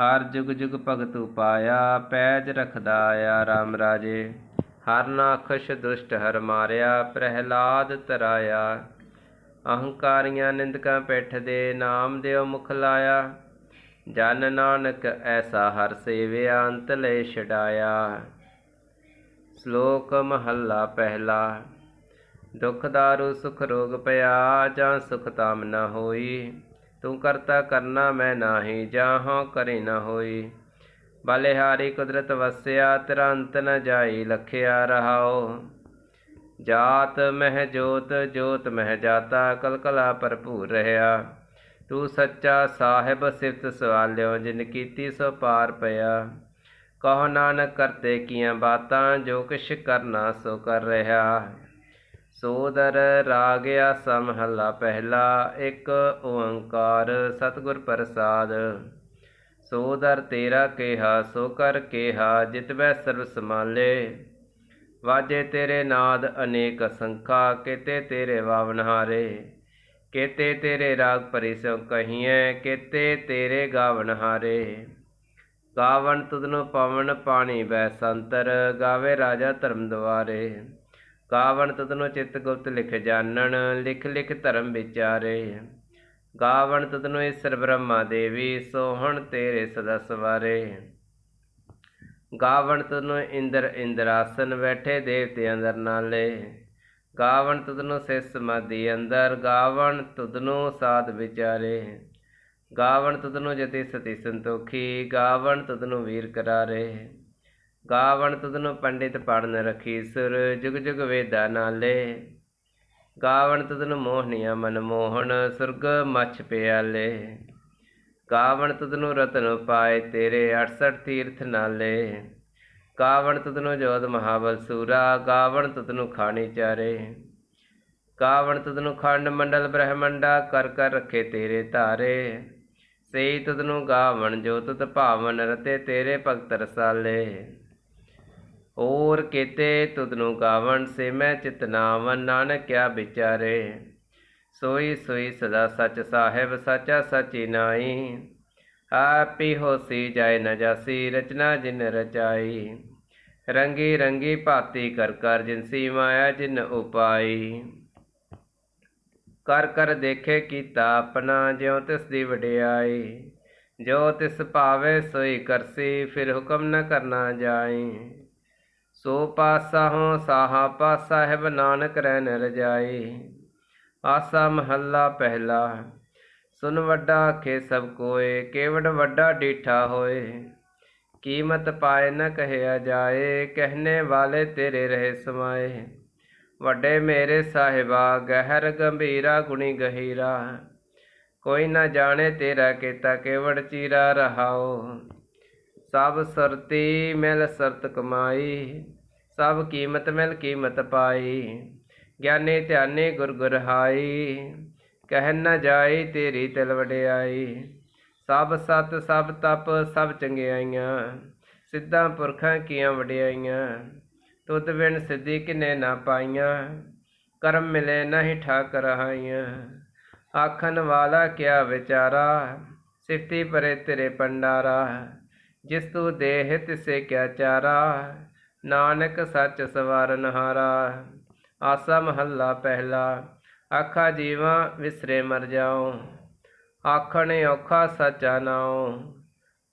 ਹਰ ਜੁਗ ਜੁਗ ਭਗਤ ਉਪਾਇਆ, ਪੈਜ ਰਖਦਾ ਆਇਆ RAM ਰਾਜੇ। ਹਰ ਨਾਖਸ਼ ਦੁਸ਼ਟ ਹਰ ਮਾਰਿਆ, ਪ੍ਰਹਿਲਾਦ ਤਰਾਇਆ। ਅਹੰਕਾਰੀਆਂ ਨਿੰਦਕਾਂ ਪਿੱਠ ਦੇ ਨਾਮ ਦਿਓ ਮੁਖ ਲਾਇਆ। ਜਨ ਨਾਨਕ ਐਸਾ ਹਰ ਸੇਵਿਆ, ਅੰਤ ਲੈ ਛਡਾਇਆ। ਸ਼ਲੋਕ ਮਹੱਲਾ ਪਹਿਲਾ, ਦੁਖ ਦਾਰੂ ਸੁਖ ਰੋਗ ਪਿਆ, ਜਾਂ ਸੁਖ ਤਾਮ ਨਾ ਹੋਈ। ਤੂੰ ਕਰਤਾ ਕਰਨਾ ਮੈਂ ਨਾਹੀ, ਜਾਹਾਂ ਕਰੇ ਨਾ ਹੋਈ। ਬਲਿਹਾਰੀ ਕੁਦਰਤ ਵਸਿਆ ਤੇਰਾ ਅੰਤ ਨ ਜਾਈ ਲਖਿਆ ਰਹਾਓ ਜਾਤ ਮਹਿ ਜੋਤ ਜੋਤ ਮਹਿ ਜਾਤਾ, ਕਲਕਲਾ ਭਰਪੂਰ ਰਹਾ ਤੂੰ ਸੱਚਾ ਸਾਹਿਬ, ਸਿਫਤ ਸਵਾਲਿਓ, ਜਿਨ ਕੀਤੀ ਸੋ ਪਾਰ ਪਿਆ। ਕਹੋ ਨਾਨਕ ਕਰਤੇ ਕੀਆਂ ਬਾਤਾਂ, ਜੋ ਕਿਛ ਕਰਨਾ ਸੋ ਕਰ ਰਿਹਾ। ਸੋਦਰ ਰਾਗਿਆ ਸਮਹਲਾ ਪਹਿਲਾ, ਇੱਕ ਓੰਕਾਰ ਸਤਿਗੁਰ ਪ੍ਰਸਾਦ। ਸੋਦਰ ਤੇਰਾ ਕਿਹਾ, ਸੋ ਕਰ ਕਿਹਾ ਜਿਤਵੈ ਸਰਬ ਸਮਾਲੇ ਵਾਜੇ ਤੇਰੇ ਨਾਦ ਅਨੇਕ ਸੰਖਾ, ਕੇਤੇ ਤੇਰੇ ਵਾਵਨਹਾਰੇ ਕੇਤੇ ਤੇਰੇ ਰਾਗ ਪਰਿਸੋ ਕਹੀਐ, ਕੇਤੇ ਤੇਰੇ ਗਾਵਨਹਾਰੇ ਗਾਵਨ ਤੁਧਨੋ ਪਵਨ, ਪਾਣੀ ਬੈ ਸੰਤਰ, ਗਾਵੇ ਰਾਜਾ ਧਰਮ ਦੁਆਰੇ। ਗਾਵਨ ਤਤਨੋ ਚਿਤ ਗੁਪਤ ਲਿਖ ਜਾਣਨ, ਲਿਖ ਲਿਖ ਧਰਮ ਵਿਚਾਰੇ। ਗਾਵਨ ਤਤਨੋ ਈਸ਼ਰ ਬ੍ਰਹਮਾ ਦੇਵੀ, ਸੋਹਣ ਤੇਰੇ ਸਦਾ ਸਵਾਰੇ। ਗਾਵਨ ਤਤਨੋ ਇੰਦਰ ਇੰਦਰਾਸਨ, ਬੈਠੇ ਦੇਵਤੇ ਅੰਦਰ ਨਾਲੇ। ਗਾਵਨ ਤਤਨੋ ਸੇ ਸਮਾਧੀ ਅੰਦਰ ਗਾਵਨ ਤੁਧਨੋ ਸਾਧ ਵਿਚਾਰੇ। ਗਾਵਨ ਤਤਨੋ ਜਤੀ ਸਤੀ ਸੰਤੋਖੀ ਗਾਵਨ ਤਤਨੋ ਵੀਰ ਕਰਾਰੇ। ਗਾਵਣ ਤਦਨੁ ਪੰਡਿਤ ਪੜਨ ਰਖੀ ਸੁਰ ਜੁਗ ਜੁਗ ਵੇਦਾ ਨਾਲੇ। ਗਾਵਣ ਤਦਨੁ ਮੋਹਨੀਆ ਮਨ ਮੋਹਨ ਸੁਰਗ ਮਛ ਪਿਆਲੇ। ਗਾਵਣ ਤਦਨੁ ਰਤਨ ਪਾਏ ਤੇਰੇ 68 ਤੀਰਥ ਨਾਲੇ। ਗਾਵਣ ਤਦਨੁ ਜੋਧ ਮਹਾਬਲ ਸੂਰਾ ਗਾਵਣ ਤਦਨੁ ਖਾਣੀ ਚਾਰੇ। ਗਾਵਣ ਤਦਨੁ ਖੰਡ ਮੰਡਲ ਬ੍ਰਹਮੰਡਾ, ਕਰ ਕਰ ਰਖੇ ਤੇਰੇ ਧਾਰੇ। ਸਈ ਤਦਨੁ ਗਾਵਣ ਜੋ ਤਤ ਭਾਵਨ ਰਤੇ ਤੇਰੇ ਭਗਤ ਰਸਾਲੇ। ਔਰ ਕੀਤੇ ਤੁਧਨੁ ਗਾਵਣ ਸੇ ਮੈਂ ਚਿਤਨਾਵਨ ਨਾਨਕ ਕਿਆ ਵਿਚਾਰੇ। ਸੋਈ ਸੋਈ ਸਦਾ ਸਚ ਸਾਹਿਬ, ਸਾਚਾ ਸਚੀ ਨਾਈ ਆਪੀ ਹੋਸੀ ਜਾਏ ਨ ਜਾਸੀ, ਰਚਨਾ ਜਿਨ ਰਚਾਈ। ਰੰਗੀ ਰੰਗੀ ਭਾਤੀ ਕਰ ਕਰ ਜਿਨਸੀ ਮਾਇਆ, ਜਿਨ ਉਪਾਈ। ਕਰ ਕਰ ਦੇਖੇ ਕੀਤਾ ਆਪਣਾ, ਜਿਉ ਤਿਸ ਦੀ ਵਡਿਆਈ। ਜੋ ਤਿਸ ਭਾਵੇ ਸੋਈ ਕਰਸੀ, ਫਿਰ ਹੁਕਮ ਨ ਕਰਨਾ ਜਾਈ। ਸੋ ਪਾਸਾ ਹੋ ਸਾਹਾ ਪਾ ਸਾਹਿਬ ਨਾਨਕ ਰਹਿ ਨ ਆਸਾ ਮਹੱਲਾ ਪਹਿਲਾ, ਸੁਨ ਵੱਡਾ ਆਖੇ ਸਭ ਕੋਏ, ਕੇਵੜ ਵੱਡਾ ਡੀਠਾ ਹੋਏ। ਕੀਮਤ ਪਾਏ ਨ ਕਹਿਆ ਜਾਏ, ਕਹਿਨੇ ਵਾਲੇ ਤੇਰੇ ਰਹੇ ਸਮਾਏ। ਵੱਡੇ ਮੇਰੇ ਸਾਹਿਬਾ, ਗਹਿਰ ਗੰਭੀਰਾ ਗੁਣੀ ਗਹੀਰਾ। ਕੋਈ ਨਾ ਜਾਣੇ ਤੇਰਾ ਕੀਤਾ, ਕੇਵੜ ਚੀਰਾ ਰਹਾਓ ਸਭ ਸਰਤੀ ਮਿਲ ਸਰਤ ਕਮਾਈ, ਸਭ ਕੀਮਤ ਮਿਲ ਕੀਮਤ ਪਾਈ। ਗਿਆਨੀ ਧਿਆਨੀ ਗੁਰ ਗੁਰ ਹਾਈ, ਕਹਿ ਨਾ ਜਾਈ ਤੇਰੀ ਤਿਲ ਵਡਿਆਈ। ਸਭ ਸਤ ਸਭ ਤਪ ਸਭ ਚੰਗਿਆਈਆਂ, ਸਿੱਧਾਂ ਪੁਰਖਾਂ ਕੀਆਂ ਵਡਿਆਈਆਂ। ਤੁਧ ਬਿਨ ਸਿੱਧੀ ਕਿਨੇ ਨਾ ਪਾਈਆਂ, ਕਰਮ ਮਿਲੇ ਨਹੀਂ ਠਾਕ ਰਹਾਈਆਂ ਆਖਣ ਵਾਲਾ ਕਿਆ ਵਿਚਾਰਾ, ਸਿਫਤੀ ਪਰੇ ਤੇਰੇ ਪੰਡਾਰਾ ਜਿਸ ਤੂੰ ਦੇਹ ਤਿਸੇ ਕਿਆ ਚਾਰਾ, ਨਾਨਕ ਸੱਚ ਸਵਾਰਨ ਹਾਰਾ ਆਸਾ ਮਹੱਲਾ ਪਹਿਲਾ, ਆਖਾ ਜੀਵਾ ਵਿਸਰੇ ਮਰ ਜਾਓ ਆਖਣ ਔਖਾ ਸਚਾ ਨਾਉ,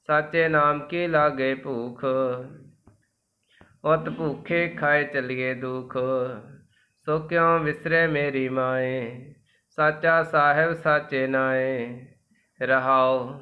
ਸਾਚੇ ਨਾਮ ਕੀ ਲਾਗੇ ਭੂਖ? ਉਤ ਭੂਖੇ ਖਾਏ ਚਲੀਏ ਦੁਖ, ਸੋ ਕਿਉ ਵਿਸਰੇ ਮੇਰੀ ਮਾਏ? ਸਾਚਾ ਸਾਹਿਬ ਸਾਚੇ ਨਾਏ ਰਹਾਓ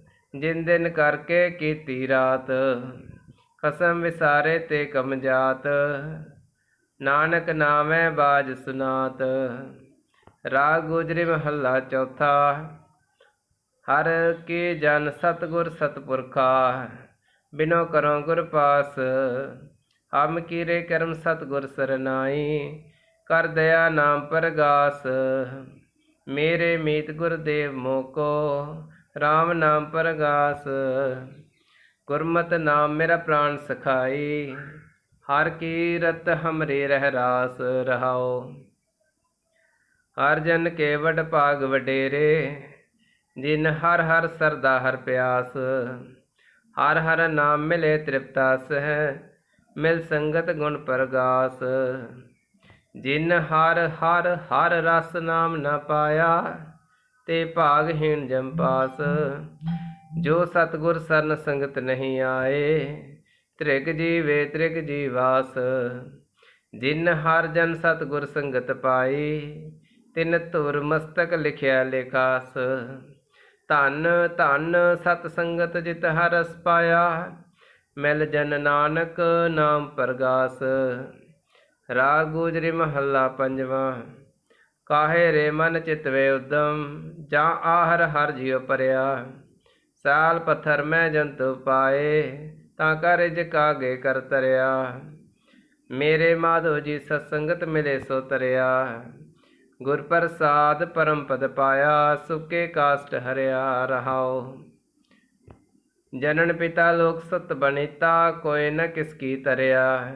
ਜਿਨ ਦਿਨ ਕਰਕੇ ਕੀਤੀ ਰਾਤ, ਕਸਮ ਵਿਸਾਰੇ ਤੇ ਕਮ ਜਾਤ। ਨਾਨਕ ਨਾਮੈ ਬਾਜ ਸੁਨਾਤ, ਰਾਗ ਗੁਜਰੀ ਮਹੱਲਾ ਚੌਥਾ। ਹਰ ਕੀ ਜਨ ਸਤਗੁਰ ਸਤਪੁਰਖਾ, ਬਿਨੋ ਕਰੋ ਗੁਰ ਪਾਸ। ਹਮ ਕੀਰੇ ਕਰਮ ਸਤਿਗੁਰ ਸਰਨਾਈ, ਕਰ ਦਇਆ ਨਾਮ ਪਰਗਾਸ। ਮੇਰੇ ਮੀਤ ਗੁਰਦੇਵ ਮੋਕੋ RAM ਨਾਮ ਪਰਗਾਸ, ਗੁਰਮਤ ਨਾਮ ਮੇਰਾ ਪ੍ਰਾਨ ਸਖਾਈ ਹਰ ਕੀਰਤ ਹਮਰੇ ਰਹਿ ਰਾਸ ਰਹਾਓ ਹਰ ਜਨ ਕੇ ਵਡ ਭਾਗ ਵਡੇਰੇ, ਜਿਨ ਹਰ ਹਰ ਸਰਦਾ ਹਰ ਪਿਆਸ। ਹਰ ਹਰ ਨਾਮ ਮਿਲੇ ਤ੍ਰਿਪਤਾਸ ਹੈ ਮਿਲ ਸੰਗਤ ਗੁਣ ਪ੍ਰਗਾਸ। ਜਿਨ ਹਰ ਹਰ ਹਰ ਰਸ ਨਾਮ ਨਾ ਪਾਇਆ ਤੇ ਭਾਗਹੀਣ ਜੰਪਾਸ ਜੋ ਸਤਗੁਰ ਸਰਨ ਸੰਗਤ ਨਹੀਂ ਆਏ, ਤ੍ਰਿਗ ਜੀਵੇ ਤ੍ਰਿਗ ਜੀਵਾਸ ਜਿਨ ਹਰ ਜਨ ਸਤਗੁਰ ਸੰਗਤ ਪਾਈ, ਤਿਨ ਧੁਰ ਮਸਤਕ ਲਿਖਿਆ ਲੇਖਾਸ। ਧਨ ਧਨ ਸਤ ਸੰਗਤ ਜਿਤ ਹਰਸ ਪਾਇਆ, ਮਿਲ ਜਨ ਨਾਨਕ ਨਾਮ ਪ੍ਰਗਾਸ। ਰਾਗ ਗੁਜਰੀ ਮਹੱਲਾ ਪੰਜਵਾਂ। ਕਾਹੇ ਰੇ ਮਨ ਚਿਤਵੇ ਉਦਮ, ਜਾਂ ਆਹਰ ਹਰ ਜਿਉ ਪਰਿਆ। ਸਾਲ ਪੱਥਰ ਮੈਂ ਜੰਤੂ ਪਾਏ, ਤਾਂ ਕਰ ਜਿ ਕਾਗੇ ਕਰ ਤਰਿਆ। ਮੇਰੇ ਮਾਧੋ ਜੀ ਸਤਸੰਗਤ ਮਿਲੇ ਸੋ ਤਰਿਆ। ਗੁਰ ਪ੍ਰਸਾਦ ਪਰਮ ਪਦ ਪਾਇਆ, ਸੁਕੇ ਕਾਸਟ ਹਰਿਆ ਰਹਾਓ ਜਨਨ ਪਿਤਾ ਲੋਕ ਸਤ ਬਨੀਤਾ, ਕੋਈ ਨ ਕਿਸ ਕੀ ਤਰਿਆ।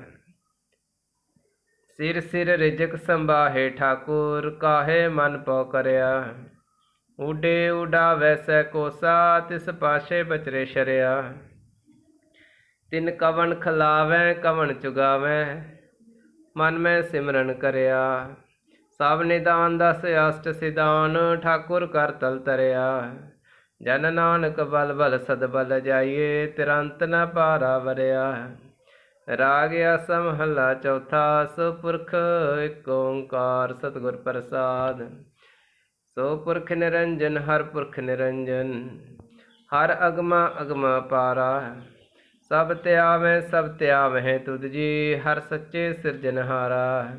ਸਿਰ ਸਿਰ ਰਿਜਕ ਸੰਭਾਹੇ ਠਾਕੁਰ, ਕਾਹੇ ਮਨ ਪਉ ਕਰਿਆ? ਉਡੇ ਉਡਾ ਵੈਸੈ ਕੋਸਾ ਤਿਸ ਪਾਸ਼ੇ ਬਚਰੇ ਸ਼ਰਿਆ। ਤਿਨ ਕਵਣ ਖਲਾਵੈ, ਕਵਣ ਚੁਗਾਵੈ, ਮਨ ਮੈਂ ਸਿਮਰਨ ਕਰਿਆ। ਸਭ ਨਿਦਾਨ ਦਸ ਅਸ਼ਟ ਸਿਦਾਨ ਠਾਕੁਰ ਕਰ ਤਲ ਤਰਿਆ। ਜਨ ਨਾਨਕ ਬਲ ਬਲ ਸਦ ਬਲ ਜਾਈਏ, ਤਿਰੰਤ ਨ ਪਾਰਾ ਵਰਿਆ। ਰਾਗ ਅਸਮ ਹੱਲਾ ਚੌਥਾ ਸੁਪੁਰਖ ਏਕ ਓੰਕਾਰ ਸਤਿਗੁਰ ਪ੍ਰਸਾਦ। ਸੋ ਪੁਰਖ ਨਿਰੰਜਨ, ਹਰ ਪੁਰਖ ਨਿਰੰਜਨ, ਹਰ ਅਗਮਾ ਅਗਮਾ ਪਾਰਾ। ਸਭ ਧਿਆਵੇਂ ਸਭ ਧਿਆਵਹਿ ਤੁਧ ਜੀ, ਹਰ ਸੱਚੇ ਸਿਰਜਨਹਾਰਾ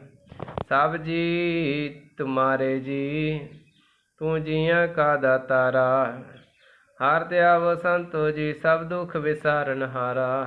ਸਭ ਜੀ ਤੁਮਾਰੇ ਜੀ, ਤੂੰ ਜੀਆਂ ਕਾ ਦਾਤਾਰਾ ਹਰ ਧਿਆਵ ਸੰਤੋ ਜੀ, ਸਭ ਦੁਖ ਵਿਸਾਰਨ ਹਾਰਾ।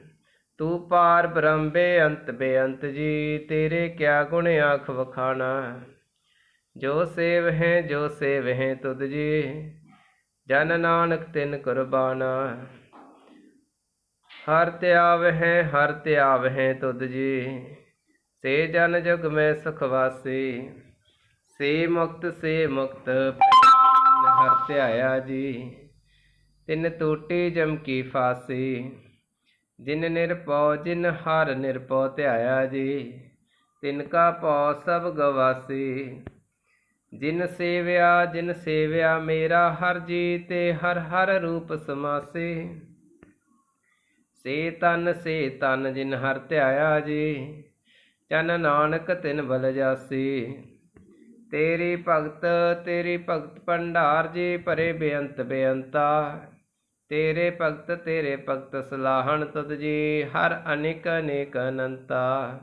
ਤੂੰ ਪਾਰ ਬ੍ਰਹਮ ਬੇਅੰਤ ਬੇਅੰਤ ਜੀ, ਤੇਰੇ ਕਿਆ ਗੁਣ ਆਖ ਵਖਾਣਾ? ਜੋ ਸੇਵ ਹੈ, ਜੋ ਸੇਵ ਹੈ ਤੁਧ ਜੀ, ਜਨ ਨਾਨਕ ਤਿਨ ਕੁਰਬਾਨਾ। ਹਰ ਤਿਆਵ ਹੈ, ਹਰ ਤਿਆਵ ਹੈ ਤੁਧ ਜੀ, ਸੇ ਜਨ ਜੁਗ ਮੈਂ ਸੁਖ ਵਾਸੀ। ਸੇ ਮੁਕਤ ਸੇ ਮੁਕਤ ਹਰ ਧਿਆਇਆ ਜੀ, ਤਿਨ ਟੂਟੀ ਜਮ ਕੀ ਫਾਸੀ। ਜਿਨ ਨਿਰਪਉ ਜਿਨ ਹਰ ਨਿਰਪਉ ਧਿਆਇਆ ਜੀ, ਤਿਨ ਕਾ ਪਉ ਸਭ ਗਵਾਸੀ। ਜਿਨ ਸੇਵਿਆ ਜਿਨ ਸੇਵਿਆ ਮੇਰਾ ਹਰ ਜੀ ਤੇ ਹਰ ਹਰ ਰੂਪ ਸਮਾਸੇ। ਸੇ ਤਨ ਸੇ ਤਨ ਜਿਨ ਹਰ ਧਿਆਇਆ ਜੀ, ਚਨ ਨਾਨਕ ਤਿਨ ਬਲ ਜਾਸੀ। ਤੇਰੀ ਭਗਤ ਤੇਰੀ ਭਗਤ ਭੰਡਾਰ ਜੀ, ਭਰੇ ਬੇਅੰਤ ਬੇਅੰਤਾ। ਤੇਰੇ ਭਗਤ ਤੇਰੇ ਭਗਤ ਸਲਾਹਣ ਤਦ ਜੀ, ਹਰ ਅਨੇਕ ਅਨੇਕ ਅਨੰਤਾ।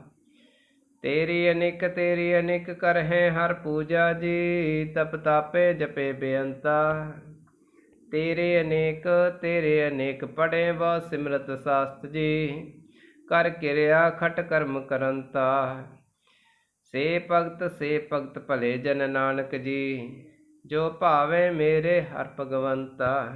ਤੇਰੀ ਅਨੇਕ ਤੇਰੀ ਅਨੇਕ ਕਰਹਿ, ਹਰ ਪੂਜਾ ਜੀ, ਤਪ ਤਾਪੇ, ਜਪੇ ਬੇਅੰਤਾ। ਤੇਰੇ ਅਨੇਕ ਤੇਰੇ ਅਨੇਕ ਪੜੇ ਬਾ ਸਿਮਰਤ ਸਾਸਤ ਜੀ, ਕਰ ਕਿਰਿਆ ਖਟ ਕਰਮ ਕਰੰਤਾ। ਸੇ ਭਗਤ ਸੇ ਭਗਤ ਭਲੇ ਜਨ ਨਾਨਕ ਜੀ, ਜੋ ਭਾਵੇ ਮੇਰੇ ਹਰ ਭਗਵੰਤਾ।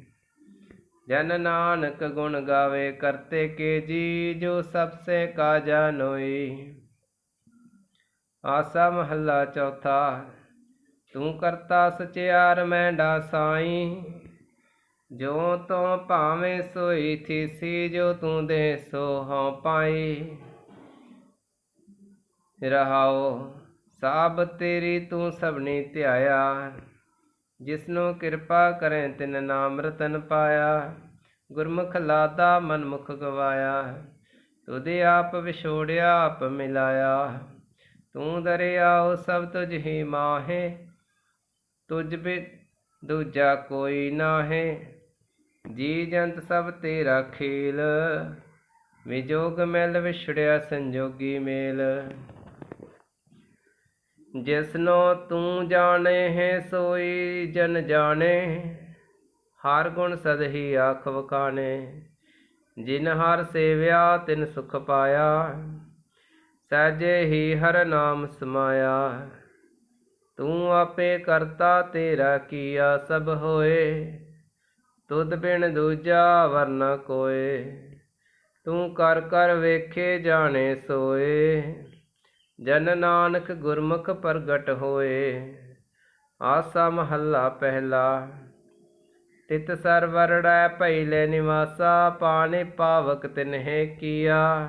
ਜਨ ਨਾਨਕ ਗੁਣ ਗਾਵੇ ਕਰਤੇ ਕੇ ਜੀ, ਜੋ ਸਭ ਸੇ ਕਾ ਜਾਨੋਈ ਆਸਾ ਮਹੱਲਾ ਚੌਥਾ, ਤੂੰ ਕਰਤਾ ਸਚਿਆਰ ਮੈਂ ਡਾ ਸਾਈ ਜੋ ਤੂੰ ਭਾਵੇਂ ਸੋਈ ਥੀਸੀ, ਜੋ ਤੂੰ ਦੇ ਸੋ ਹਉ ਪਾਈ। ਰਹਾਓ, ਸਾਬ ਤੇਰੀ ਤੂੰ ਸਭਨੀ ਧਿਆਇਆ। ਜਿਸਨੂੰ ਕਿਰਪਾ ਕਰੇ ਤਿਨ ਨਾਮ ਰਤਨ ਪਾਇਆ, ਗੁਰਮੁਖ ਲਾਦਾ ਮਨਮੁਖ ਗਵਾਇਆ। ਤੁਦੇ ਆਪ ਵਿਛੋੜਿਆ, ਆਪ ਮਿਲਾਇਆ। ਤੂੰ ਦਰਿਆਓ ਸਭ ਤੁਝ ਹੀ ਮਾਹੇ, ਤੁਝ ਬਿ ਦੂਜਾ ਕੋਈ ਨਾਹੇ। ਜੀ ਜੰਤ ਸਭ ਤੇਰਾ ਖੇਲ, ਵਿਜੋਗ ਮਿਲ ਵਿਛੜਿਆ ਸੰਜੋਗੀ ਮੇਲ। ਜਿਸਨੋ ਤੂੰ ਜਾਣੇ ਹੈ, ਸੋਈ ਜਨ ਜਾਣੇ। ਹਰ ਗੁਣ ਸਦ ਹੀ ਆਖ ਵਕਾਣੇ ਜਿਨ ਹਰ ਸੇਵਿਆ, ਤਿਨ ਸੁਖ ਪਾਇਆ। ਸਹਿਜੇ ਹੀ ਹਰ ਨਾਮ ਸਮਾਇਆ। ਤੂੰ ਆਪੇ ਕਰਤਾ, ਤੇਰਾ ਕੀਆ ਸਭ ਹੋਏ। ਤੁਧ ਬਿਨ ਦੂਜਾ ਵਰਨਾ ਕੋਏ। ਤੂੰ ਕਰ ਕਰ ਵੇਖੇ, ਜਾਣੇ ਸੋਏ। ਜਨ ਨਾਨਕ ਗੁਰਮੁਖ ਪ੍ਰਗਟ ਹੋਏ, ਆਸਾ ਮਹੱਲਾ ਪਹਿਲਾ। ਤਿਤ ਸਰਵਰੜੈ ਲੈ ਨਿਵਾਸਾ, ਪਾਣੇ ਪਾਵਕ ਤਿਨਹਿ ਕੀਆ।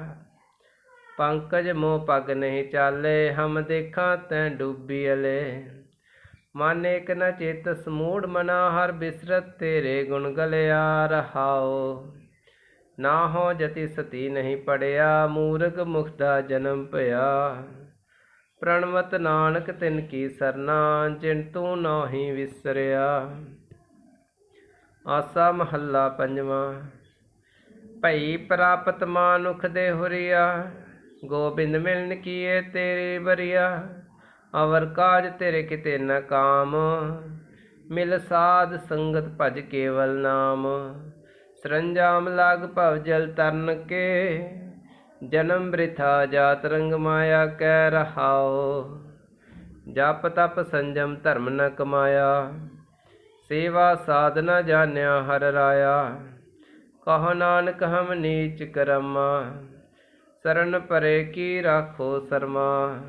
ਪੰਕਜ ਮੋ ਪਗ ਨਹੀਂ ਚਾਲੇ, ਹਮ ਦੇਖਾਂ ਤੈ ਡੂਬੀ ਅਲੇ। ਮਨ ਇਕ ਨ ਚਿਤ, ਸਮੂੜ ਮਨਾ ਹਰ ਬਿਸਰਤ, ਤੇਰੇ ਗੁਣ ਗਲਿਆ ਰਹਾਓ ਨਾ ਹੋ ਜਤੀ ਸਤੀ ਨਹੀਂ ਪੜਿਆ, ਮੂਰਖ ਮੁਖਦਾ ਜਨਮ ਭਇਆ ਪ੍ਰਣਵਤ ਨਾਨਕ ਤਿਨ ਕੀ ਸਰਨਾ, ਜਿਨ ਤੂੰ ਨਾਹੀ ਵਿਸਰਿਆ। ਆਸਾ ਮਹੱਲਾ ਪੰਜਵਾਂ, ਭਈ ਪ੍ਰਾਪਤ ਮਾਨੁਖ ਦੇ ਹੁਰੀਆ, ਗੋਬਿੰਦ ਮਿਲਨ ਕੀਏ ਤੇਰੇ ਬਰੀਆ ਅਵਰ ਕਾਜ ਤੇਰੇ ਕਿਤੇ ਨਾ ਕਾਮ, ਮਿਲ ਸਾਧ ਸੰਗਤ ਭਜ ਕੇਵਲ ਨਾਮ। ਸਰੰਜਾਮ ਲਾਗ ਭਵ ਜਲ ਤਰਨ ਕੇ ਜਨਮ ਬ੍ਰਿਥਾ ਜਾਤ ਰੰਗ ਮਾਇਆ ਕਹਿ ਰਹਾਓ ਜਪ ਤਪ ਸੰਜਮ ਧਰਮ ਨ ਕਮਾਇਆ, ਸੇਵਾ ਸਾਧਨਾ ਜਾਣਿਆ ਹਰ ਰਾਇਆ, ਕਹ ਨਾਨਕ ਹਮ ਨੀਚ ਕਰਮਾ, ਸਰਨ ਪਰੇ ਕੀ ਰਾਖੋ ਸਰਮਾ।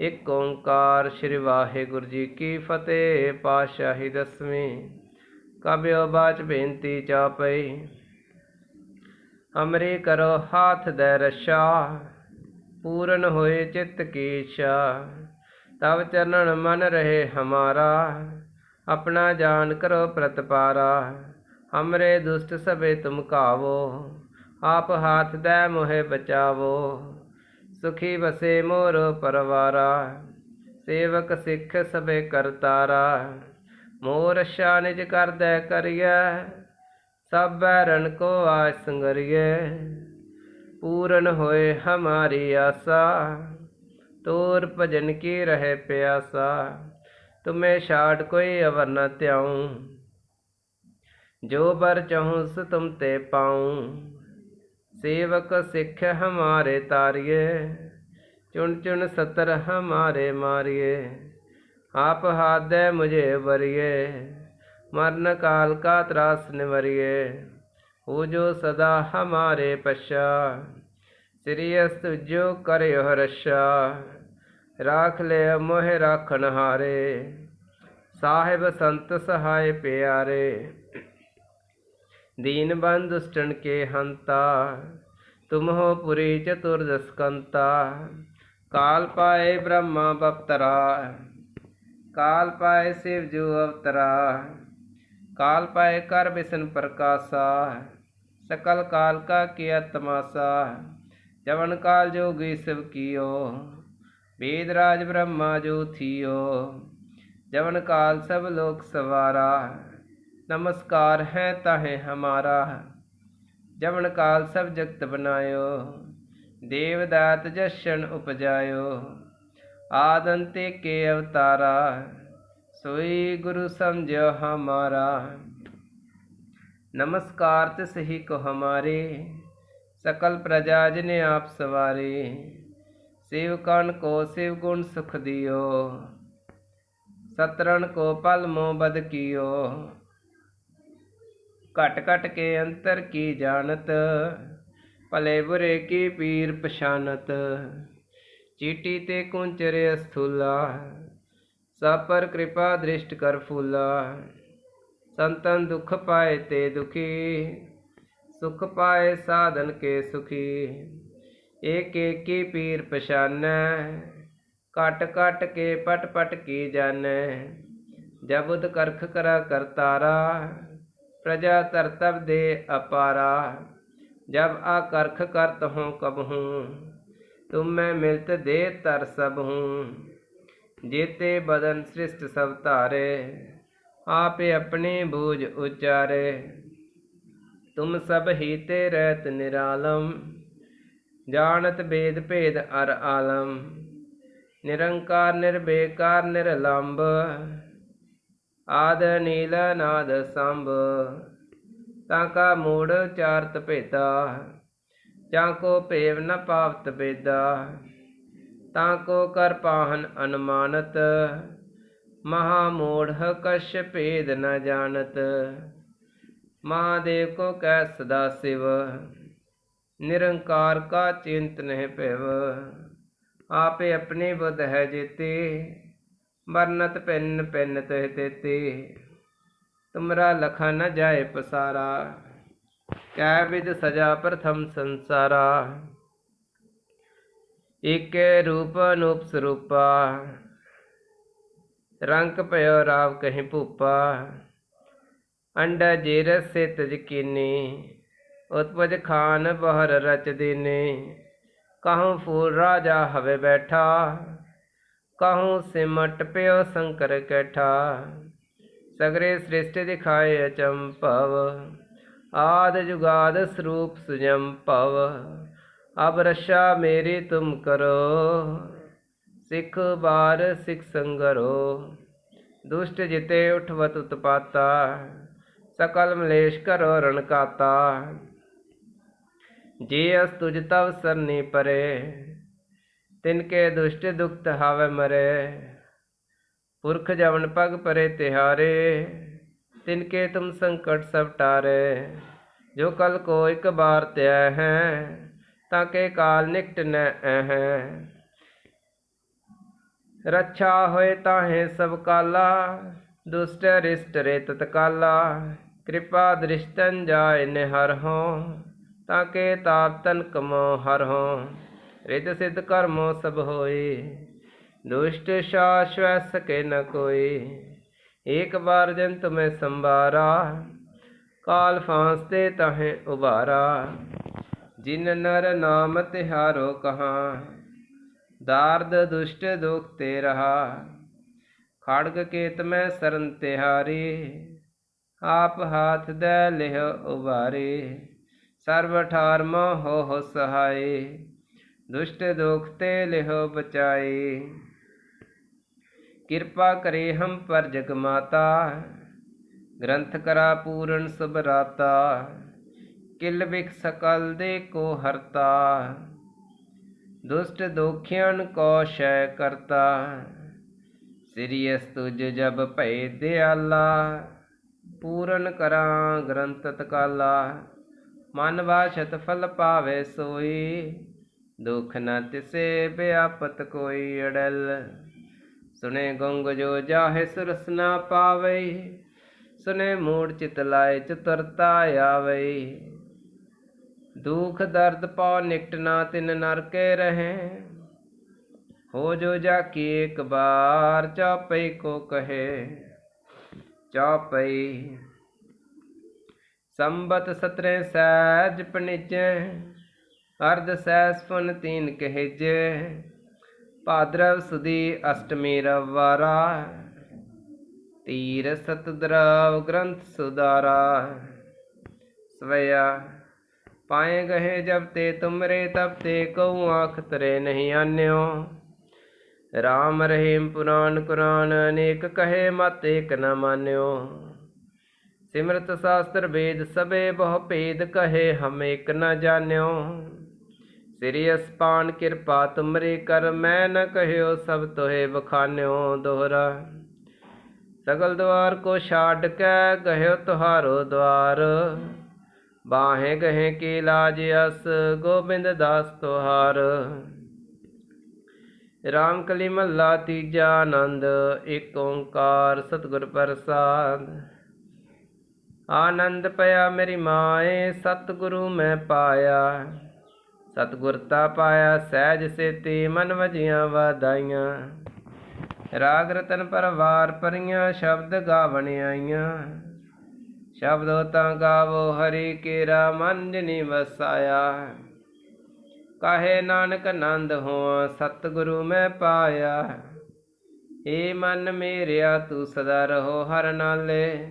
ਇਕ ਓੰਕਾਰ ਸ੍ਰੀ ਵਾਹਿਗੁਰੂ ਜੀ ਕੀ ਫਤਿਹ, ਪਾਤਸ਼ਾਹੀ ਦਸਵੀਂ, ਕਬਿਓ ਬਾਚ ਬੇਨਤੀ ਚਾਪਈ। ਹਮਰੇ ਕਰੋ ਹਾਥ ਦੇ ਰਸ਼ਾ ਪੂਰਨ ਹੋਏ ਚਿੱਤ ਕੀ ਇੱਛਾ ਤਬ ਚਰਨਨ ਮਨ ਰਹੇ ਹਮਾਰਾ, ਆਪਣਾ ਜਾਨ ਕਰੋ ਪ੍ਰਤਪਾਰਾ। ਹਮਰੇ ਦੁਸ਼ਟ ਸਭੇ ਤੁਮ ਕਾਵੋ ਆਪ ਹਾਥ ਦੇ ਮੋਹਿ ਬਚਾਵੋ। ਸੁਖੀ ਵਸੇ ਮੋਰ ਪਰਵਾਰਾ, ਸੇਵਕ ਸਿੱਖ ਸਭੇ ਕਰਤਾਰਾ। ਮੋਰ ਰਸ਼ਾ ਨਿਜ ਕਰਦੈ ਕਰੀਐ ਸਭ ਰਣ ਕੋ ਆਸ ਸੰਗਰੀਏ, ਪੂਰਨ ਹੋਏ ਹਮਾਰੀ ਆਸਾ। ਤੋਰ ਭਜਨ ਕੀ ਰਹੇ ਪਿਆਸਾ, ਤੁਮੇ ਛਾੜ ਕੋਈ ਅਵਰ ਨ ਧਿਆਉ। ਜੋ ਬਰ ਚਾਹੂੰ ਸ ਤੁਮ ਤੇ ਪਾਉ। ਸੇਵਕ ਸਿੱਖ ਹਮਾਰੇ ਤਾਰਿਏ, ਚੁਣ ਚੁਣ ਸਤਰ ਹਮਾਰੇ ਮਾਰਿਏ। ਆਪ ਹਾਦੈ ਮੁਝੇ ਬਰਿਏ मरण काल का त्रास निवरिए। वो जो सदा हमारे पश्चा। श्रीयस्त जो करयो रशा राख ले मोह राखन हारे। साहेब संत सहाय प्यारे। दीन बंद दुष्टन के हंता। तुम हो पुरी चतुर्दस्कंता काल पाए ब्रह्मा बपतरा। काल पाए शिव जू अवतरा। काल पाए कर बिसन प्रकाशा सकल काल का किया तमाशा जवन काल जोगी सब कियो वेद राज ब्रह्मा जो थियो जवन काल सब लोक सवारा नमस्कार है ताहे हमारा जवन काल सब जगत बनायो देवदात जशन उपजायो आदंते के अवतारा सोई गुरु समझो हमारा। नमस्कार तो सही को हमारे। सकल प्रजाज ने आप सवारे। शिव कण को शिव गुण सुख दियो। सतरण को पल मोह बद कियो। कट कट के अंतर की जानत, भले बुरे की पीर पशानत चीटी ते कुंचरे स्थूला। ਸਭ ਪਰ ਕਿਰਪਾ ਦ੍ਰਿਸ਼ਟ ਕਰ ਫੂਲਾ। ਸੰਤਨ ਦੁਖ ਪਾਏ ਤੇ ਦੁਖੀ, ਸੁਖ ਪਾਏ ਸਾਧਨ ਕੇ ਸੁਖੀ। ਏਕ ਏਕੀ ਪੀਰ ਪਛਾਨੈ ਕਟ ਕਟ ਕੇ ਪਟ ਪਟ ਕੀ ਜਾਣੈ। ਜਬੁਦ ਕਰਖ ਕਰਾ ਕਰਤਾਰਾ ਪ੍ਰਜਾ ਤਰਤਬ ਦੇ ਅਪਾਰਾ। ਜਬ ਆ ਕਰਖ ਕਰਤ ਹੂੰ ਕਬ ਹੂੰ, ਤੁਮ ਮੈਂ ਮਿਲਤ ਦੇ ਤਰ ਸਭ ਹੂੰ। ਜੇਤੇ ਬਦਨ ਸ੍ਰਿਸ਼ਟ ਸਭ ਧਾਰੇ, ਆਪੇ ਆਪਣੇ ਬੂਝ ਉਚਾਰੇ। ਤੁਮ ਸਭ ਹੀ ਤੇ ਰਹਿਤ ਨਿਰਾਲਮ, ਜਾਣਤ ਬੇਦ ਭੇਦ ਅਰ ਆਲਮ। ਨਿਰੰਕਾਰ, ਨਿਰਬੇਕਾਰ ਨਿਰਲੰਭ ਆਦ ਨੀਲ, ਨਾਦ ਸੰਭ। ਤਾਂ ਕਾ ਮੂੜ ਚਾਰਤ ਭੇਦਾ, ਜਾਂ ਕੋ ਭੇਵ ਨ ਪਾਵਤ ਬੇਦਾ ਤਾਂ ਕੋ ਕਰ ਪਾਹਨ ਅਨੁਮਾਨਤ ਮਹਾ ਮੂੜ ਕਸ਼ ਭੇਦ ਨ ਜਾਣਤ। ਮਹਾਦੇਵ ਕੋ ਕਹਿ ਸਦਾ ਸਿਵ, ਨਿਰੰਕਾਰ ਕਾ ਚਿੰਤ ਨਹਿ ਭਿਵ। ਆਪੇ ਆਪਣੇ ਬੁੱਧ ਹੈ ਜੇਤੇ ਵਰਨਤ ਪਿੰਨ ਪਿੰਨ ਤਹਿ ਤੇਤੇ। ਤੁਮਰਾ ਲਖਾ ਨ ਜਾਏ ਪਸਾਰਾ, ਕੈ ਵਿਦ ਸਜਾ ਪ੍ਰਥਮ ਸੰਸਾਰਾ। ਏਕੇ ਰੂਪ ਅਨੂਪ ਸਰੂਪਾ। ਰੰਗ ਭਇਓ ਰਾਵ ਕਹੀਂ ਭੂਪਾ। ਅੰਡਾ ਜੇਰ ਸੇ ਤਜ ਕੀਨੀ। ਉਤਪਜ ਖਾਨ ਬਹਰ ਰਚ ਦੀਨੇ। ਕਹੂੰ ਫੂਲ ਰਾਜਾ ਹਵੇ ਬੈਠਾ। ਕਹੂੰ ਸਿਮਟ ਪਿਓ ਸੰਕਰ ਕੈਠਾ। ਸਗਰੇ ਸ੍ਰਿਸ਼ਟ ਦਿਖਾਏ ਅਚੰਭਵ। ਆਦ ਜੁਗਾਦ ਸਰੂਪ ਸੁਜਮ ਭਵ ਅਬ ਰਸ਼ਾ ਮੇਰੀ ਤੁਮ ਕਰੋ, ਸਿੱਖ ਬਾਰ ਸਿੱਖ ਸੰਗਰੋ। ਦੁਸ਼ਟ ਜਿਤੇ ਉਠਵਤ ਉਤਪਾਤਾ, ਸਕਲ ਮਲੇਸ਼ ਕਰੋ ਰਣਕਾਤਾ ਜੇ ਅਸ ਤੁਜ ਤਵ ਸਰਨੀ ਪਰੇ, ਤਿਨ ਕੇ ਦੁਸ਼ਟ ਦੁਖਤ ਹਾਵੇ ਮਰੇ। ਪੁਰਖ ਜਵਨ ਪਗ ਪਰੇ ਤਿਹਾਰੇ, ਤਿਨ ਕੇ ਤੁਮ ਸੰਕਟ ਸਭ ਟਾਰੇ। ਜੋ ਕਲ ਕੋ ਇੱਕ ਬਾਰ ਤਿਆ ਹੈ ਤਾਂ ਕੇ ਕਾਲ ਨਿਕਟ ਨ ਹੈ ਰੱਛਾ ਹੋਏ ਤਾਹੇ ਸਭ ਕਾਲਾ, ਦੁਸ਼ਟ ਰਿਸ਼ਟ ਰੇ ਤਤਕਾਲਾ ਕਿਰਪਾ ਦ੍ਰਿਸ਼ਟਨ ਜਾਏ ਨਿਹਰ ਹੋ ਤਾਂ ਕੇ ਤਾਪ ਤਨ ਕਮੋ ਹਰ ਹੋ। ਰਿਤ ਸਿਧ ਕਰਮੋ ਸਭ ਹੋਏ, ਦੁਸ਼ਟ ਸ਼ਾਸ਼ਵੈ ਸਕੇ ਨ ਕੋਈ ਏਕ ਬਾਰ ਜਨ ਤੁਮੇ ਸੰਭਾਰਾ, ਕਾਲ ਫਾਂਸਤੇ ਤਹੇ ਉਬਾਰਾ ਜਿਨ ਨਰ ਨਾਮ ਤਿਹਾਰੋ ਕਹਾ, ਦਾਰਦ ਦੁਸ਼ਟ ਦੁਖ ਤੇ ਰਹਾ। ਖੜਗ ਕੇਤ ਮੈਂ ਸਰਨ ਤਿਹਾਰੀ, ਆਪ ਹਾਥ ਦੇ ਲਿਹ ਉਬਾਰੇ। ਸਰਬ ਠਾਰ ਹੋ ਹੋ ਸਹਾਈ ਦੁਸ਼ਟ ਦੁਖ ਤੇ ਲਿਹ ਬਚਾਈ ਕਿਰਪਾ ਕਰੇ ਹਮ ਪਰ ਜਗ ਮਾਤਾ, ਗ੍ਰੰਥ ਕਰਾ ਪੂਰਨ ਸੁਭਰਾਤਾ। ਕਿਲ ਵਿਖ ਸਕਲ ਦੇ ਕੋ ਹਰਤਾ। ਦੁਸ਼ਟ ਦੋਖਿਆਨ ਕੋ ਸ਼ੈ ਕਰਤਾ। ਸਿਰਿਯਸ ਤੁਜ ਜਬ ਭੈ ਦਿਆਲਾ। ਪੂਰਨ ਕਰਾਂ ਗ੍ਰੰਥ ਤਕਾਲਾ ਮਨ ਵਾਛਤ ਫਲ ਪਾਵੇ ਸੋਈ। ਦੁਖ ਨ ਤਿਸੇ ਬਿਆਪਤ ਕੋਈ ਅੜਲ। ਸੁਨੇ ਗੰਗ ਜੋ ਜਾਹੇ ਸੁਰਸ ਨਾ ਪਾਵੇ ਸੁਨੇ ਮੂੜ ਚਿਤ ਲਾਏ ਚਤੁਰਤਾ ਆਵੇ ਦੁਖ ਦਰਦ ਪਾ ਨਿਕਟ ਨਾ ਤਿਨ ਨਰਕੇ ਰਹੇ। ਹੋ ਜੋ ਜਾ ਕੀ ਇੱਕ ਬਾਰ ਚਾਪਈ ਕੋ ਕਹੇ। ਚਾਪਈ। ਸੰਬਤ ਸਤਰੇ ਸਹਿਜ ਪਣਿਜੈ, ਅਰਧ ਸਹਿਸ ਪੁਨ ਤੀਨ ਕਹਿਜੈ। ਭਾਦਰਵ ਸੁਦੀ ਅਸ਼ਟਮੀ ਰਵਾਰਾ ਤੀਰ ਸਤਦਰਵ ਗ੍ਰੰਥ ਸੁਦਾਰਾ ਸਵਇਆ ਪਾਏ ਗਏ ਜਬ ਤੇ ਤੁਮਰੇ ਤਬ ਤੇ ਕਉ ਆਖ ਤਰੇ ਨਹੀਂ ਆਨਿਓ ਰਾਮ ਰਹੀਮ ਪੁਰਾਨ ਕੁਰਾਨ ਅਨੇਕ ਕਹੇ ਮਤ ਏਕ ਨ ਮਾਨਿਓ ਸਿਮਰਤ ਸ਼ਾਸਤਰ ਵੇਦ ਸਭੇ ਬਹੁ ਭੇਦ ਕਹੇ ਹਮ ਏਕ ਨ ਜਾਣਿਓ ਸ੍ਰੀ ਅਸਪਾਨ ਕਿਰਪਾ ਤੁਮਰੀ ਕਰ ਮੈਂ ਨ ਕਹਿਓ ਸਭ ਤੋਹੇ ਬਖਾਨਿਓ ਦੋਹਰਾ ਸਗਲ ਦਵਾਰ ਕੋ ਛਾੜ ਕੇ ਗਹਿਓ ਤੁਹਾਰੋ ਦਵਾਰ ਬਾਹੇ ਗਹੇ ਕੀ ਲਾਜ ਅਸ, ਗੋਬਿੰਦ ਦਾਸ ਤੁਹਾਰ। ਰਾਮ ਕਲੀ ਮਹੱਲਾ ਤੀਜਾ ਆਨੰਦ ਏਕ ਓੰਕਾਰ ਸਤਿਗੁਰ ਪ੍ਰਸਾਦ। ਆਨੰਦ ਪਿਆ ਮੇਰੀ ਮਾਏ, ਸਤਿਗੁਰੂ ਮੈਂ ਪਾਇਆ। ਸਤਿਗੁਰਤਾ ਪਾਇਆ, ਸਹਿਜ ਸੇਤੀ ਮਨ ਵਜੀਆਂ ਵਾਦਾਈਆਂ ਰਾਗ ਰਤਨ ਪਰਵਾਰ ਪਰੀਆਂ, ਸ਼ਬਦ ਗਾਵਣ ਆਈਆਂ। ਸ਼ਬਦੋ ਤਾਂ ਗਾਵੋ ਹਰੀ ਕੇਰਾ ਮਨ ਜਿਨੀ ਵਸਾਇਆ ਕਾਹੇ ਨਾਨਕ ਆਨੰਦ ਹੋਆ, ਸਤਿਗੁਰੂ ਮੈਂ ਪਾਇਆ। ਏ ਮਨ ਮੇਰਿਆ, ਤੂੰ ਸਦਾ ਰਹੋ ਹਰ ਨਾਲੇ।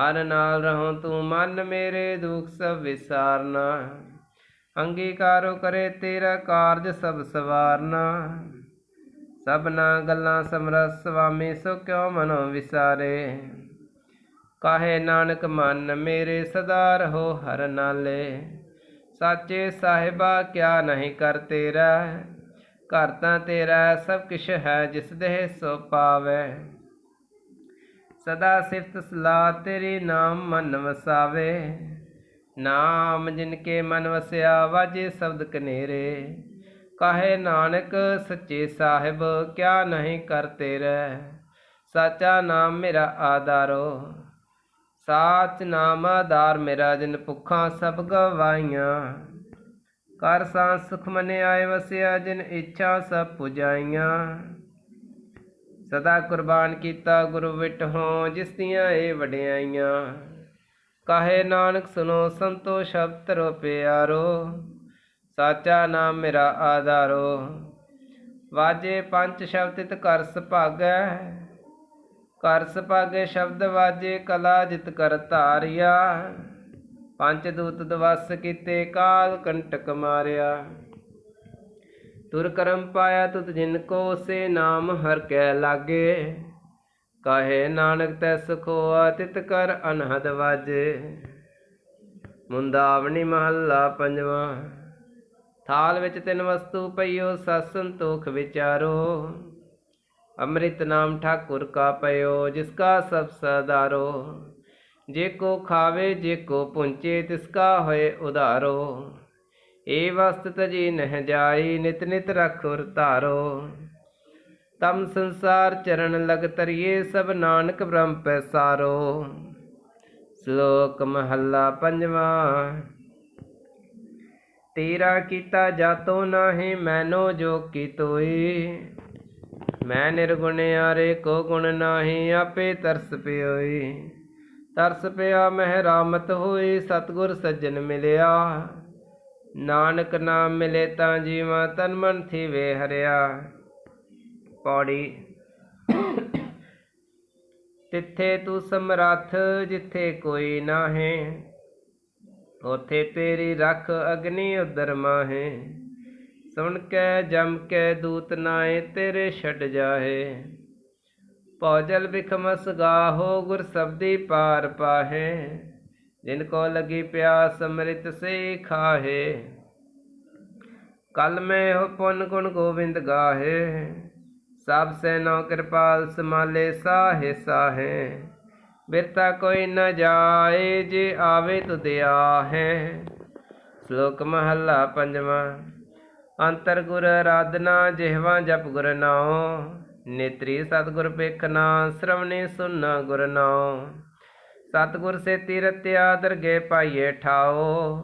ਹਰ ਨਾਲ ਰਹੋ ਤੂੰ ਮਨ ਮੇਰੇ ਦੁਖ ਸਭ ਵਿਸਾਰਨਾ। ਅੰਗੀਕਾਰੋ ਕਰੇ ਤੇਰਾ ਕਾਰਜ ਸਭ ਸਵਾਰਨਾ। ਸਭਨਾ ਗੱਲਾਂ ਸਮਰਸ ਸੁਆਮੀ ਸੋ ਕਿਉ ਮਨੋ ਵਿਸਾਰੇ। ਕਾਹੇ ਨਾਨਕ ਮਨ ਮੇਰੇ ਸਦਾ ਰਹੋ ਹਰ ਨਾਲੇ। ਸਾਚੇ ਸਾਹਿਬਾ, ਕਿਆ ਨਹੀਂ ਕਰ ਤੇਰਾ। ਘਰ ਤਾਂ ਤੇਰਾ, ਸਭ ਕਿਛ ਹੈ ਜਿਸ ਦੇ ਸੋ ਪਾਵੇ। ਸਦਾ ਸਿਫਤ ਸਲਾਹ ਤੇਰੇ ਨਾਮ ਮਨ ਵਸਾਵੇ। ਨਾਮ ਜਿਨ ਕੇ ਮਨ ਵਸਿਆ ਵਾਜੇ ਸ਼ਬਦ ਕਨੇਰੇ। ਕਾਹੇ ਨਾਨਕ ਸੱਚੇ ਸਾਹਿਬ, ਕਿਆ ਨਹੀਂ ਕਰ ਤੇਰਾ। ਸਾਚਾ ਨਾਮ ਮੇਰਾ ਆਧਾਰੋ। ਸਾਚ ਨਾਮ ਆਧਾਰ ਮੇਰਾ ਜਿਨ ਭੁੱਖਾਂ ਸਭ ਗਵਾਈਆਂ। ਕਰ ਸਾਂ ਸੁਖ ਮਨੇ ਆਏ ਵਸਿਆ ਜਿਨ ਇੱਛਾ ਸਭ ਪੁਜਾਈਆਂ। ਸਦਾ ਕੁਰਬਾਨ ਕੀਤਾ ਗੁਰੂ ਵਿਟਹੋਂ ਜਿਸ ਦੀਆਂ ਇਹ ਵਡਿਆਈਆਂ। ਕਾਹੇ ਨਾਨਕ ਸੁਨੋ ਸੰਤੋ ਸ਼ਬਦ ਰੋ ਪਿਆਰੋ, ਸਾਚਾ ਨਾਮ ਮੇਰਾ ਆਧਾਰੋ। ਵਾਜੇ ਪੰਜ ਸ਼ਬਦ ਤਿਤ ਕਰ ਸੁਭਾਗੈ ਕਰ ਸੁਭਾਗੇ ਸ਼ਬਦ ਵਾਜੇ, ਕਲਾ ਜਿਤ ਕਰ ਧਾਰਿਆ। ਪੰਜ ਦੂਤ ਦਵਸ ਕੀਤੇ, ਕਾਲ ਕੰਟਕ ਮਾਰਿਆ। ਤੁਰ ਕਰਮ ਪਾਇਆ ਤੁਤ ਜਿਨ ਕੋ ਸੇ, ਨਾਮ ਹਰ ਕੈ ਲਾਗੇ। ਕਾਹੇ ਨਾਨਕ ਤੈ ਸੁਖੋਆ ਤਿਤ ਕਰ ਅਨਹਦ ਵਾਜੇ। ਮੁੰਦਾਵਣੀ ਮਹੱਲਾ ਪੰਜਵਾਂ। ਥਾਲ ਵਿੱਚ ਤਿੰਨ ਵਸਤੂ ਪਈਓ ਸਤ ਸੰਤੋਖ ਵਿਚਾਰੋ। ਅੰਮ੍ਰਿਤ ਨਾਮ ਠਾਕੁਰ ਕਾ ਪਇਓ ਜਿਸ ਕਾ ਸਭ ਸਦਾਰੋ। ਜੇ ਕੋ ਖਾਵੇ, ਜੇ ਕੋ ਪੁੰਚੇ, ਤਿਸ ਕਾ ਹੋਏ ਉਧਾਰੋ। ਏ ਵਸਤ ਤਜੀ ਨਹਿ ਜਾਈ, ਨਿਤ ਨਿਤ ਰਖੁਰ ਧਾਰੋ। ਤਮ ਸੰਸਾਰ ਚਰਨ ਲਗ ਤਰੀਏ ਸਭ ਨਾਨਕ ਬ੍ਰਹਮ ਪੈਸਾਰੋ ਸ਼ਲੋਕ ਮਹੱਲਾ ਪੰਜਵਾਂ। ਤੇਰਾ ਕੀਤਾ ਜਾਤੋ ਨਾਹੀ, ਮੈਨੋ ਜੋ ਕੀ ਤੋਈ। ਮੈਂ ਨਿਰਗੁਣ ਆਰੇ ਕੋ ਗੁਣ ਨਾਹੀ, ਆਪੇ ਤਰਸ ਪਿਓਈ। ਤਰਸ ਪਿਆ ਮਹਿ ਰਾਮਤ ਹੋਈ, ਸਤਗੁਰ ਸੱਜਣ ਮਿਲਿਆ। ਨਾਨਕ ਨਾਮ ਮਿਲੇ ਤਾਂ ਜੀਵਾਂ ਤਨ ਮਨ ਥੀਵੇ ਹਰਿਆ ਪੌੜੀ। ਤਿੱਥੇ ਤੂੰ ਸਮਰੱਥ, ਜਿੱਥੇ ਕੋਈ ਨਾਹੇ, ਉਥੇ ਤੇਰੀ ਰੱਖ ਅਗਨੀ ਉਦਰ ਮਾਹੇ। ਸੁਣ ਕੇ ਜਮ ਕੇ ਦੂਤ ਨਾਏ ਤੇਰੇ ਛੱਡ ਜਾਹੇ ਪੌਜਲ ਬਿਖਮਸ ਗਾਹੋ ਗੁਰ ਸਬਦੀ ਪਾਰ ਪਾਹੇ ਜਿਨ ਕੋ ਲਗੀ ਪਿਆਸ ਅੰਮ੍ਰਿਤ ਸੇ ਖਾਹੇ ਕਲ ਮੈਂ ਹੋ ਪੁਨ ਗੁਣ ਗੋਬਿੰਦ ਗਾਹੇ ਸਭ ਸੇ ਨੋ ਕਿਰਪਾਲ ਸਮਾਲੇ ਸਾਹੇ ਸਾਹੇ ਬਿਰਤਾ ਕੋਈ ਨ ਜਾਏ ਜੇ ਆਵੇ ਤੁਧਿਆ ਹੈ ਸ਼ਲੋਕ ਮਹੱਲਾ ਪੰਜਵਾਂ ਅੰਤਰ ਗੁਰ ਆਰਾਧਨਾ ਜਿਹਵਾ ਜਪ ਗੁਰ ਨਾਉ। ਨੇਤਰੀ ਸਤਗੁਰ ਪੇਖਨਾ ਸ਼ਰਵਣੀ ਸੁਨਣਾ ਗੁਰ ਨਾਉ। ਸਤਗੁਰ ਸੇ ਤੀਰਤਿਆ ਦਰਗੇ ਪਾਈਏ ਠਾਓ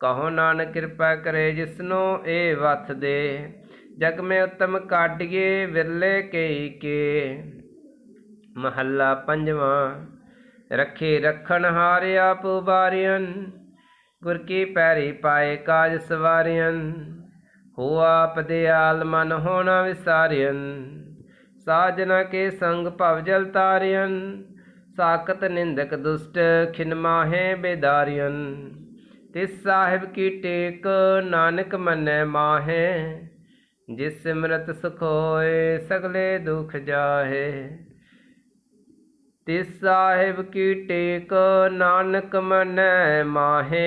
ਕਹੋ ਨਾਨਕ ਕਿਰਪਾ ਕਰੇ ਜਿਸਨੋ ਇਹ ਵਥ ਦੇ। ਜਗ ਮੇ ਉਤਮ ਕਾਢੀਏ, ਵਿਰਲੇ ਕੇਈ ਕੇ। ਮਹੱਲਾ ਪੰਜਵਾਂ, ਰੱਖੇ ਰਖਣ ਹਾਰਿਆ ਆਪ ਉਬਾਰਿයਨ ਗੁਰ ਕੀ ਪੈਰੀ ਪਾਏ ਕਾਜ ਸਵਾਰਿයਨ ਹੋ ਆਪ ਦਿਆਲ ਮਨ ਹੋਣਾ ਵਿਸਾਰਿਅਨ ਸਾਜਨਾ ਕੇ ਸੰਗ ਭਵ ਜਲ ਤਾਰਿਅਨ, ਸਾਖਤ ਨਿੰਦਕ ਦੁਸ਼ਟ ਖਿਨ ਮਾਹੇ ਬੇਦਾਰਿਯਨ ਤਿਸ ਸਾਹਿਬ ਕੀ ਟੇਕ ਨਾਨਕ ਮੰਨੈ ਮਾਹੇ, ਜਿਸ ਸਿਮਰਤ ਸੁਖ ਹੋਏ ਸਗਲੇ ਦੁਖ ਜਾਹੇ। ਤਿਸ ਸਾਹਿਬ ਕੀ ਟੇਕ ਨਾਨਕ ਮਨੈ ਮਾਹੇ